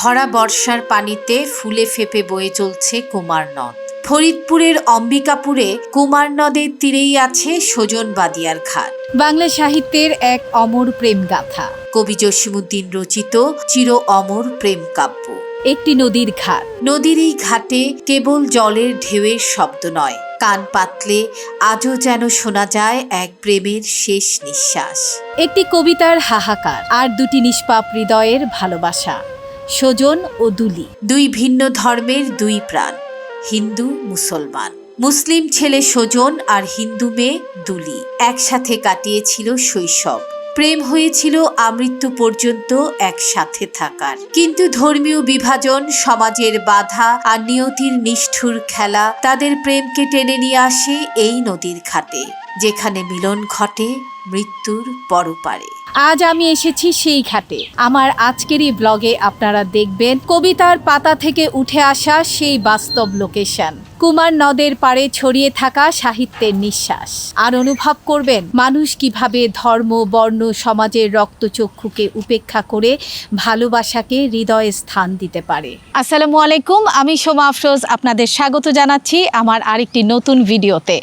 ভরা বর্ষার পানিতে ফুলে ফেপে বয়ে চলছে কুমার নদ। ফরিদপুরের অম্বিকাপুরে কুমার নদের তীরেই আছে সোজন বাদিয়ার ঘাট। বাংলা সাহিত্যের এক অমর প্রেম গাথা কবি জসিমুদ্দিন রচিত চির অমর প্রেম কাব্য। একটি নদীর ঘাট। নদীর এই ঘাটে কেবল জলের ঢেউয়ের শব্দ নয় কান পাতলে আজও যেন শোনা যায় এক প্রেমের শেষ নিঃশ্বাস। একটি কবিতার হাহাকার আর দুটি নিষ্পাপ হৃদয়ের ভালোবাসা। সজন ও দুলি। দুই ভিন্ন ধর্মের দুই প্রাণ, হিন্দু, মুসলমান। মুসলিম ছেলে সজন আর হিন্দু মেয়ে দুলি। একসাথে কাটিয়েছিল শৈশব। প্রেম হয়েছিল আমৃত্যু পর্যন্ত একসাথে থাকার। কিন্তু ধর্মীয় বিভাজন, সমাজের বাধা আর নিয়তির নিষ্ঠুর খেলা তাদের প্রেমকে টেনে নিয়ে আসে এই নদীর ঘাটে, যেখানে মিলন ঘটে মৃত্যুর পরপারে। আজ আমি এসেছি সেই ঘাটে। আমার আজকের এই ব্লগে আপনারা দেখবেন কবিতার পাতা থেকে উঠে আসা সেই বাস্তব লোকেশন কুমার নদের পাড়ে ছড়িয়ে থাকা সাহিত্যের নিঃশ্বাস। আর অনুভব করবেন মানুষ কীভাবে ধর্ম, বর্ণ, সমাজের রক্তচক্ষুকে উপেক্ষা করে ভালোবাসাকে হৃদয়ে স্থান দিতে পারে। আসসালামু আলাইকুম, আমি সোমা আফরোজ আপনাদের স্বাগত জানাচ্ছি আমার আরেকটি নতুন ভিডিওতে।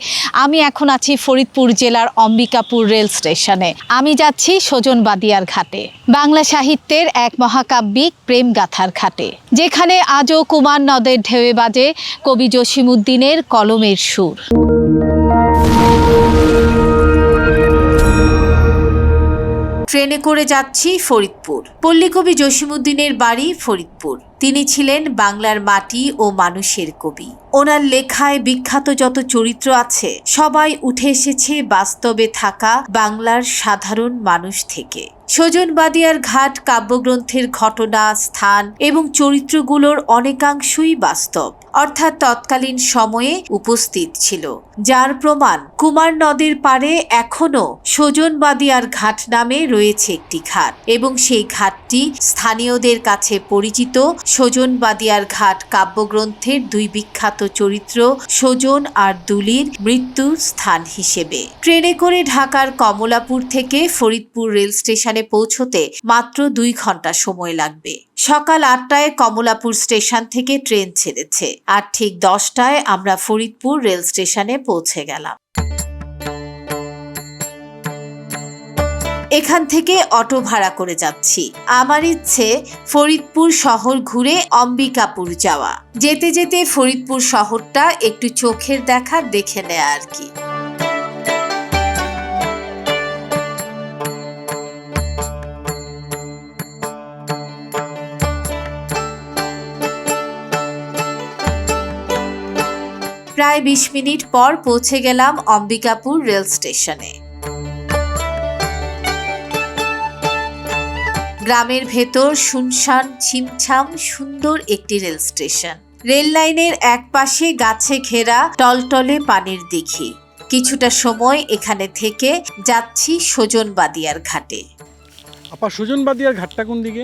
আমি এখন আছি ফরিদপুর জেলার অম্বিকাপুর রেল স্টেশনে। আমি যাচ্ছি সজন বাদিয়ার ঘাটে, বাংলা সাহিত্যের এক মহাকাব্যিক প্রেম গাথার ঘাটে। যেখানে আজও কুমার নদের ঢেউয়ে বাজে কবি জসিমুদ্দিনের কলমের সুর। ট্রেনে করে যাচ্ছি ফরিদপুর। পল্লীকবি জসিমুদ্দিনের বাড়ি ফরিদপুর। তিনি ছিলেন বাংলার মাটি ও মানুষের কবি। ওনার লেখায় বিখ্যাত যত চরিত্র আছে, সবাই উঠে এসেছে বাস্তবে থাকা বাংলার সাধারণ মানুষ থেকে। সজন বাদিয়ার ঘাট কাব্যগ্রন্থের ঘটনা, স্থান এবং চরিত্রগুলোর অনেকাংশই বাস্তব, অর্থাৎ তৎকালীন সময়ে উপস্থিত ছিল, যার প্রমাণ কুমার নদের পারে এখনও সজন বাদিয়ার ঘাট নামে রয়েছে একটি ঘাট এবং সেই ঘাটটি স্থানীয়দের কাছে পরিচিত সজন বাদিয়ার ঘাট কাব্যগ্রন্থের দুই বিখ্যাত চরিত্র সজন আর দুলির মৃত্যুর স্থান হিসেবে। ট্রেনে করে ঢাকার কমলাপুর থেকে ফরিদপুর রেল স্টেশনে পৌঁছতে মাত্র দুই ঘণ্টা সময় লাগবে। সকাল আটটায় কমলাপুর স্টেশন থেকে ট্রেন ছেড়েছে আর ঠিক দশটায় আমরা ফরিদপুর রেল স্টেশনে পৌঁছে গেলাম। এখান থেকে অটো ভাড়া করে যাচ্ছি। আমার ইচ্ছে ফরিদপুর শহর ঘুরে অম্বিকাপুর যাওয়া। যেতে যেতে ফরিদপুর শহরটা একটু চোখের দেখা দেখে নেয়া আর কি। প্রায় বিশ মিনিট পর পৌঁছে গেলাম অম্বিকাপুর রেল স্টেশনে। গ্রামের ভেতর শুনশান ছিমছাম সুন্দর একটি রেল স্টেশন। রেল লাইনের এক পাশে গাছে ঘেরা টলটলে পানির দিঘি। কিছুটা সময় এখানে থেকে যাচ্ছি সজন বাদিয়ার ঘাটে। আপা সজনবাদিয়ার ঘাটটা কোন দিকে।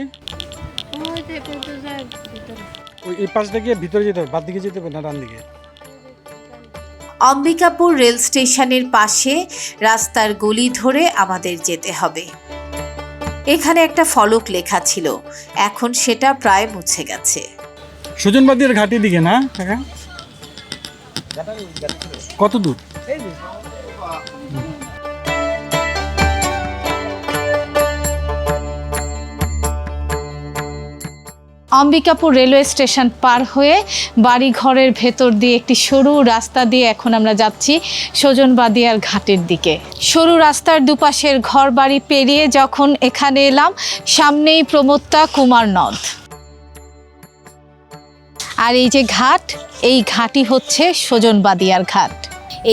ওই এই পাশ থেকে ভিতরে। যেতে হবে বাদ দিকে যেতে হবে না ডান দিকে? অম্বিকাপুর রেল স্টেশনের পাশে রাস্তার গলি ধরে আমাদের যেতে হবে। এখানে একটা ফলক লেখা ছিল। এখন সেটা প্রায় মুছে গেছে। সুজনবাদীর ঘাটি ঘাটের দিকে না কত দূর? অম্বিকাপুর রেলওয়ে স্টেশন পার হয়ে বাড়ি ঘরের ভেতর দিয়ে একটি সরু রাস্তা দিয়ে এখন আমরা যাচ্ছি সজনবাদিয়ার ঘাটের দিকে। সরু রাস্তার দুপাশের ঘর বাড়ি পেরিয়ে যখন এখানে এলাম, সামনেই প্রমত্তা কুমার নদ। আর এই যে ঘাট, এই ঘাটই হচ্ছে সজনবাদিয়ার ঘাট।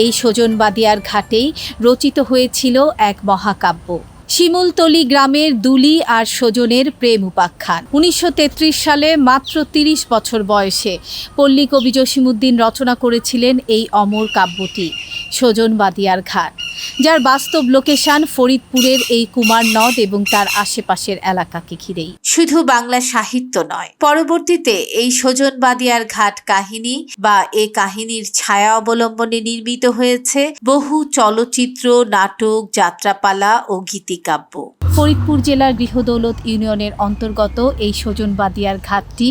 এই সজনবাদিয়ার ঘাটেই রচিত হয়েছিল এক মহাকাব্য। শিমুলতলি গ্রামের দুলি আর সজনের প্রেম উপাখ্যান। উনিশশো তেত্রিশ সালে মাত্র তিরিশ বছর বয়সে পল্লী কবি জসিমুদ্দিন রচনা করেছিলেন এই অমর কাব্যটি সজন বাদিয়ার ঘাট। যার বাস্তব লোকেশন ফরিদপুরের এই কুমার নদ এবং তার আশেপাশের এলাকাকে ঘিরেই। শুধু বাংলা সাহিত্য নয় পরবর্তীতে এই সজনবাদিয়ার ঘাট কাহিনী বা এ কাহিনীর ছায়া অবলম্বনে নির্মিত হয়েছে বহু চলচ্চিত্র নাটক যাত্রাপালা ও গীতিকাব্য। ফরিদপুর জেলার গৃহদৌলত ইউনিয়নের অন্তর্গত এই সজনবাদিয়ার ঘাটটি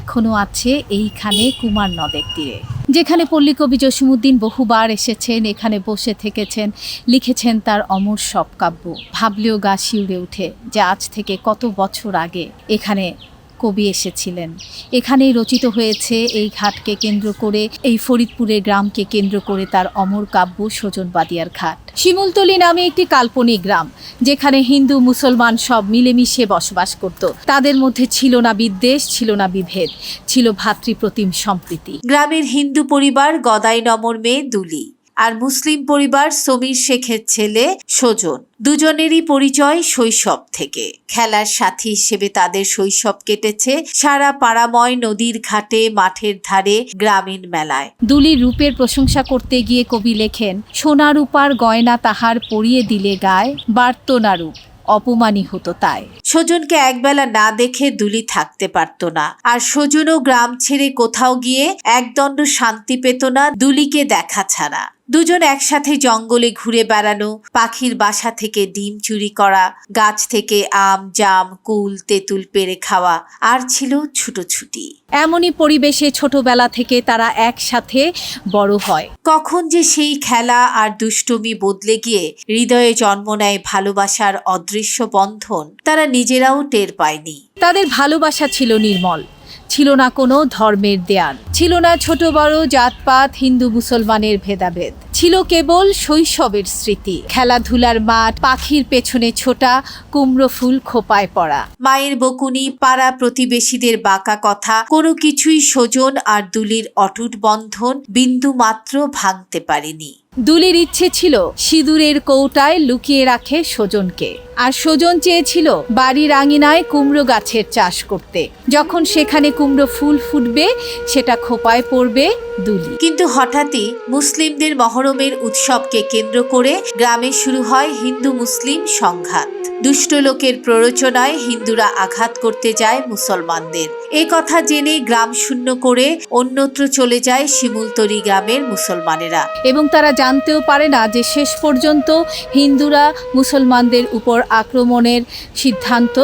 এখনও আছে এইখানে কুমার নদের তীরে। যেখানে পল্লীকবি জসিমুদ্দিন বহুবার এসেছেন, এখানে বসে থেকেছেন, লিখেছেন তার অমর সব কাব্য। ভাবলেও গা শিউরে উঠে যে আজ থেকে কত বছর আগে এখানে কবি এসেছিলেন। এখানেই রচিত হয়েছে এই ঘাটকে কেন্দ্র করে, এই ফরিদপুরের গ্রামকে কেন্দ্র করে তার অমর কাব্য সজনবাদিয়ার ঘাট। শিমুলতলি নামে একটি কাল্পনিক গ্রাম, যেখানে হিন্দু, মুসলমান সব মিলেমিশে বসবাস করত। তাদের মধ্যে ছিল না বিদ্বেষ, ছিল না বিভেদ, ছিল ভাতৃপ্রতিম সম্প্রীতি। গ্রামের হিন্দু পরিবার গদাই নমর মেয়ে দুলি। আর মুসলিম পরিবার সমীর শেখের ছেলে সজন দুজনেরই পরিচয় শৈশব থেকে। খেলার সাথী হিসেবে তাদের শৈশব কেটেছে সারা পাড়াময় নদীর ঘাটে, মাঠের ধারে, গ্রামীণ মেলায়। দুলির রূপের প্রশংসা করতে গিয়ে কবি লেখেন সোনা রূপার গয়না তাহার পরিয়ে দিলে গায় বাড়ত না রূপ অপমানী হতো তাই। সজনকে একবেলা না দেখে দুলি থাকতে পারত না। আর সজনও গ্রাম ছেড়ে কোথাও গিয়ে একদণ্ড শান্তি পেত না দুলিকে দেখা ছাড়া। দুজন একসাথে জঙ্গলে ঘুরে বেড়ানো পাখির বাসা থেকে ডিম চুরি করা গাছ থেকে আম জাম কুল তেঁতুল পেরে খাওয়া আর ছিল ছুটোছুটি। এমনই পরিবেশে ছোটবেলা থেকে তারা একসাথে বড় হয়। কখন যে সেই খেলা আর দুষ্টুমি বদলে গিয়ে হৃদয়ে জন্ম নেয় ভালোবাসার অদৃশ্য বন্ধন তারা নিজেরাও টের পায়নি। তাদের ভালোবাসা ছিল নির্মল। ছিল না কোনো ধর্মের দেয়াল। ছিল না ছোট বড় জাতপাত হিন্দু মুসলমানের ভেদাভেদ। ছিল কেবল শৈশবের স্মৃতি। খেলাধুলার মাঠ পাখির পেছনে ছোটা কুমড়ো ফুল খোপায় পড়া। মায়ের বকুনি পাড়া প্রতিবেশীদের বাঁকা কথা কোনো কিছুই সজন আর দুলির অটুট বন্ধন বিন্দু মাত্র ভাঙতে পারেনি। দুলির ইচ্ছে ছিল সিঁদুরের কৌটায় লুকিয়ে রাখে সজনকে আর সজন চেয়েছিল বাড়ির আঙিনায় কুমড়ো গাছের চাষ করতে। যখন সেখানে কুমড়ো ফুল ফুটবে সেটা খোপায় পড়বে দুলি। কিন্তু হঠাৎই মুসলিমদের মহরমের উৎসবকে কেন্দ্র করে গ্রামে শুরু হয় হিন্দু মুসলিম সংঘাত। দুষ্ট লোকের প্ররোচনায় হিন্দুরা আঘাত করতে যায় মুসলমানদের। এ কথা জেনে গ্রাম শূন্য করে অন্যত্র চলে যায় শিমুলতরি গ্রামের মুসলমানেরা। এবং তারা জানতেও পারে না যে শেষ পর্যন্ত হিন্দুরা মুসলমানদের উপর আক্রমণের সিদ্ধান্ত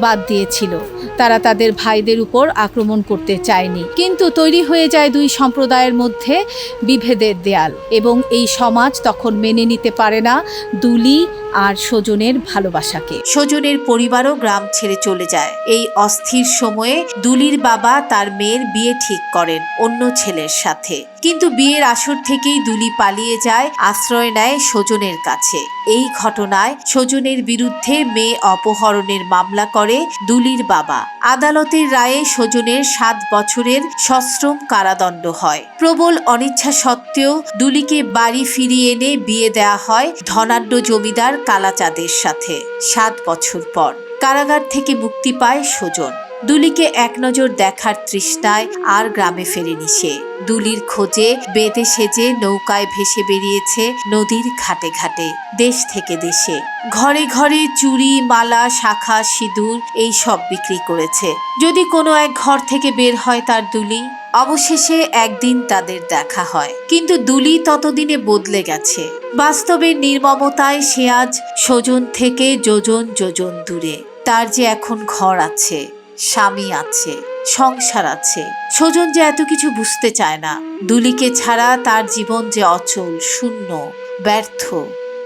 বাদ দিয়েছিল। তারা তাদের ভাইদের উপর আক্রমণ করতে চায়নি। কিন্তু তৈরি হয়ে যায় দুই সম্প্রদায়ের মধ্যে বিভেদের দেয়াল এবং এই সমাজ তখন মেনে নিতে পারে না। দুলি আর সজনের ভালোবাসাকে। সজনের পরিবারও গ্রাম ছেড়ে চলে যায়। এই অস্থির সময়ে দুলির বাবা তার মেয়ের বিয়ে ঠিক করেন অন্য ছেলের সাথে। কিন্তু বিয়ের আসর থেকেই দুলি পালিয়ে যায়, আশ্রয় নেয় সজনের কাছে। এই ঘটনায় সজনের বিরুদ্ধে মেয়ে অপহরণের মামলা করে দুলির বাবা। আদালতের রায়ে সজনের সাত বছরের সশ্রম কারাদণ্ড হয়। প্রবল অনিচ্ছা সত্ত্বেও দুলিকে বাড়ি ফিরিয়ে এনে বিয়ে দেয়া হয় ধনাঢ্য জমিদার কালাচাঁদের সাথে সাত বছর পর। কারাগার থেকে মুক্তি পায় সজন। দুলিকে এক নজর দেখার তৃষ্ণায় আর গ্রামে ফেরেনি সে। দুলির খোঁজে, বেঁধে সেজে নৌকায় ভেসে বেরিয়েছে নদীর ঘাটে ঘাটে, দেশ থেকে দেশে। ঘরে ঘরে চুরি মালা, শাখা, সিঁদুর, এই সব বিক্রি করেছে। যদি কোনো এক ঘর থেকে বের হয় তার দুলি অবশেষে একদিন তাদের দেখা হয়। কিন্তু দুলি ততদিনে বদলে গেছে। বাস্তবের নির্মমতায় সে আজ সজন থেকে যোজন যোজন দূরে। তার যে এখন ঘর আছে, স্বামী আছে, সংসার আছে সজন যে এত কিছু বুঝতে চায় না। দুলিকে ছাড়া তার জীবন যে অচল, শূন্য, ব্যর্থ,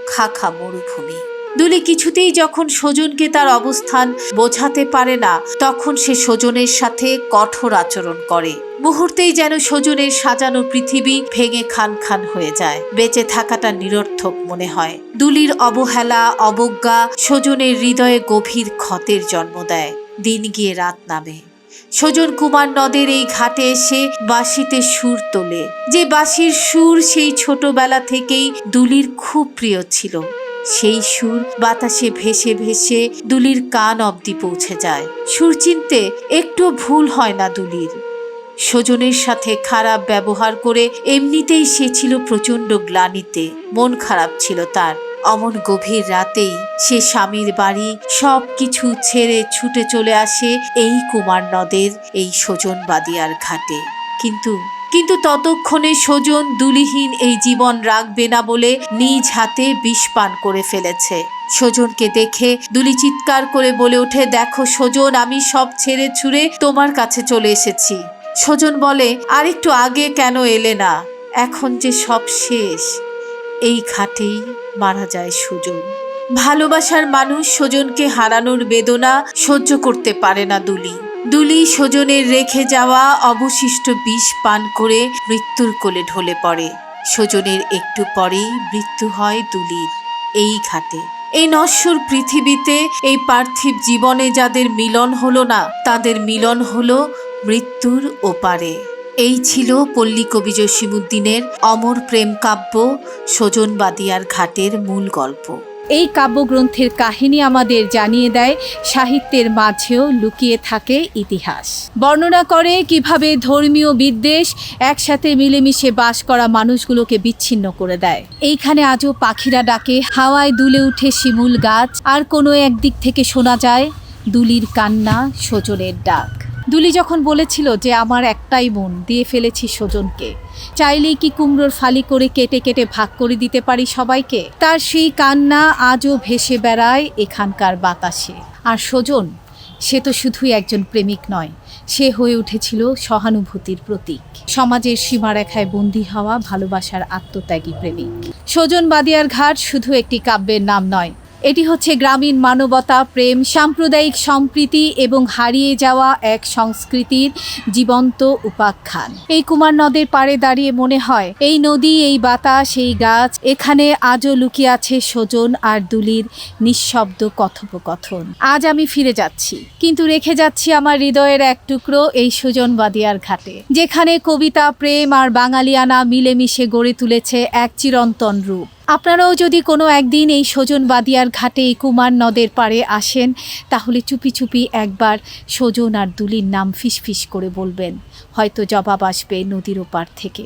খাখা মরুভূমি। দুলি কিছুতেই যখন সজনকে তার অবস্থান বোঝাতে পারে না, তখন সে সজনের সাথে কঠোর আচরণ করে। মুহূর্তেই যেন সজনের সাজানো পৃথিবী ভেঙে খান খান হয়ে যায়। বেঁচে থাকাটা নিরর্থক মনে হয়। দুলির অবহেলা, অবজ্ঞা সজনের হৃদয়ে গভীর ক্ষতের জন্ম দেয়। দিন গিয়ে রাত নামে। সজন কুমার নদের এই ঘাটে এসে বাঁশিতে সুর তোলে। যে বাঁশির সুর সেই ছোটবেলা থেকেই দুলির খুব প্রিয় ছিল। সেই সুর বাতাসে ভেসে ভেসে দুলির কান অবধি পৌঁছে যায়। সুর চিনতে একটু ভুল হয় না দুলির। স্বজনের সাথে খারাপ ব্যবহার করে এমনিতেই সে ছিল প্রচণ্ড গ্লানিতে। মন খারাপ ছিল তার। অমন গভীর রাতেই সে স্বামীর বাড়ি সব কিছু ছেড়ে ছুটে চলে আসে এই কুমার নদের এই স্বজনবাদিয়ার ঘাটে। কিন্তু কিন্তু ততক্ষণে স্বজন দুলিহীন এই জীবন রাখবে না বলে নিজ হাতে বিষ পান করে ফেলেছে। স্বজনকে দেখে দুলি চিৎকার করে বলে ওঠে, দেখো স্বজন, আমি সব ছেড়ে ছুড়ে তোমার কাছে চলে এসেছি। স্বজন বলে আর একটু আগে কেন এলে না? এখন যে সব শেষ, এই ঘাটেই মারা যায় সুজন ভালোবাসার মানুষ স্বজনকে হারানোর বেদনা সহ্য করতে পারে না দুলি। দুলি স্বজনের রেখে যাওয়া অবশিষ্ট বিষ পান করে মৃত্যুর কোলে ঢলে পড়ে। স্বজনের একটু পরেই মৃত্যু হয় দুলির, এই ঘাটে। এই নশ্বর পৃথিবীতে এই পার্থিব জীবনে যাদের মিলন হলো না, তাদের মিলন হলো মৃত্যুর ওপারে। এই ছিল পল্লী কবি জসিমুদ্দিনের অমর প্রেম কাব্য, স্বজনবাদিয়ার ঘাটের মূল গল্প। এই কাব্যগ্রন্থের কাহিনী আমাদের জানিয়ে দেয়, সাহিত্যের মাঝেও লুকিয়ে থাকে ইতিহাস। বর্ণনা করে কীভাবে ধর্মীয় বিদ্বেষ একসাথে মিলেমিশে বাস করা মানুষগুলোকে বিচ্ছিন্ন করে দেয়। এইখানে আজও পাখিরা ডাকে, হাওয়ায় দুলে উঠে শিমুল গাছ, আর কোনো একদিক থেকে শোনা যায়, দুলির কান্না, সজনের ডাক। দুলি যখন বলেছিল যে আমার একটাই মন দিয়ে ফেলেছি স্বজনকে। চাইলেই কি কুমড়োর ফালি করে কেটে কেটে ভাগ করে দিতে পারি সবাইকে? তার সেই কান্না আজও ভেসে বেড়ায় এখানকার বাতাসে। আর স্বজন, সে তো শুধুই একজন প্রেমিক নয়, সে হয়ে উঠেছিল সহানুভূতির প্রতীক। সমাজের সীমারেখায় বন্দী হওয়া ভালোবাসার আত্মত্যাগী প্রেমিক। স্বজন বাদিয়ার ঘাট শুধু একটি কাব্যের নাম নয় এটি হচ্ছে গ্রামীণ মানবতা, প্রেম, সাম্প্রদায়িক সম্প্রীতি এবং হারিয়ে যাওয়া এক সংস্কৃতির জীবন্ত উপাখ্যান। এই কুমার নদের পাড়ে দাঁড়িয়ে মনে হয়, এই নদী, এই বাতাস, এই গাছ, এখানে আজও লুকিয়ে আছে সজন আর দুলির নিঃশব্দ কথোপকথন। আজ আমি ফিরে যাচ্ছি, কিন্তু রেখে যাচ্ছি আমার হৃদয়ের এক টুকরো এই সুজন বাদিয়ার ঘাটে, যেখানে কবিতা, প্রেম আর বাঙালিয়ানা মিলেমিশে গড়ে তুলেছে এক চিরন্তন রূপ। আপনারাও যদি কোনো একদিন এই সজন বাদিয়ার ঘাটে কুমার নদের পাড়ে আসেন, তাহলে চুপি চুপি একবার সজন আর দুলির নাম ফিসফিস করে বলবেন। হয়তো জবাব আসবে নদীর ওপার থেকে।